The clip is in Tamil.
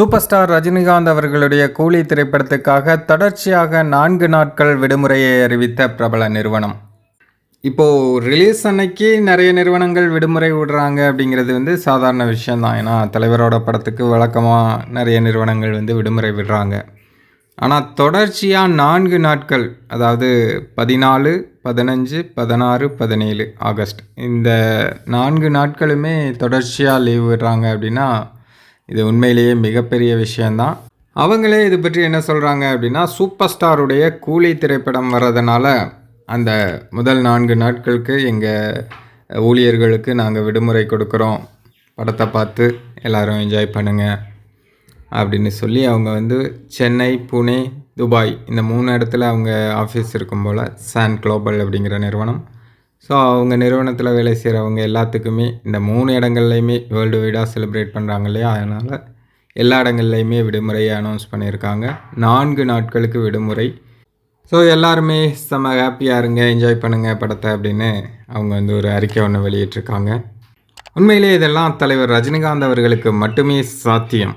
சூப்பர் ஸ்டார் ரஜினிகாந்த் அவர்களுடைய கூலி திரைப்படத்துக்காக தொடர்ச்சியாக நான்கு நாட்கள் விடுமுறையை அறிவித்த பிரபல நிறுவனம். இப்போது ரிலீஸ் அன்னைக்கு நிறைய நிறுவனங்கள் விடுமுறை விடுறாங்க அப்படிங்கிறது வந்து சாதாரண விஷயந்தான் ஏன்னா தலைவரோட படத்துக்கு வழக்கமாக நிறைய நிறுவனங்கள் வந்து விடுமுறை விடுறாங்க. ஆனால் தொடர்ச்சியாக நான்கு நாட்கள் அதாவது பதினாலு பதினஞ்சு பதினாறு பதினேழு ஆகஸ்ட் இந்த நான்கு நாட்களுமே தொடர்ச்சியாக லீவ் விடுறாங்க அப்படின்னா இது உண்மையிலேயே மிகப்பெரிய விஷயந்தான் அவங்களே இது பற்றி என்ன சொல்கிறாங்க அப்படின்னா சூப்பர் ஸ்டாருடைய கூலி திரைப்படம் வர்றதுனால அந்த முதல் நான்கு நாட்களுக்கு எங்கள் ஊழியர்களுக்கு நாங்கள் விடுமுறை கொடுக்குறோம். படத்தை பார்த்து எல்லோரும் என்ஜாய் பண்ணுங்கள் அப்படின்னு சொல்லி அவங்க வந்து சென்னை புனே துபாய் இந்த மூணு இடத்துல அவங்க ஆஃபீஸ் இருக்கும் போல் சான் குளோபல் அப்படிங்கிற நிறுவனம் ஸோ அவங்க நிறுவனத்தில் வேலை செய்கிறவங்க எல்லாத்துக்குமே இந்த மூணு இடங்கள்லையுமே வேர்ல்டு வைடாக செலிப்ரேட் பண்ணுறாங்க இல்லையா? அதனால் எல்லா இடங்கள்லையுமே விடுமுறையை அனௌன்ஸ் பண்ணியிருக்காங்க. நான்கு நாட்களுக்கு விடுமுறை. ஸோ எல்லாருமே செம்ம ஹாப்பியாக இருங்க என்ஜாய் பண்ணுங்கள் படத்தை அப்படின்னு அவங்க வந்து ஒரு அறிக்கை ஒன்று வெளியிட்டிருக்காங்க. உண்மையிலே இதெல்லாம் தலைவர் ரஜினிகாந்த் அவர்களுக்கு மட்டுமே சாத்தியம்.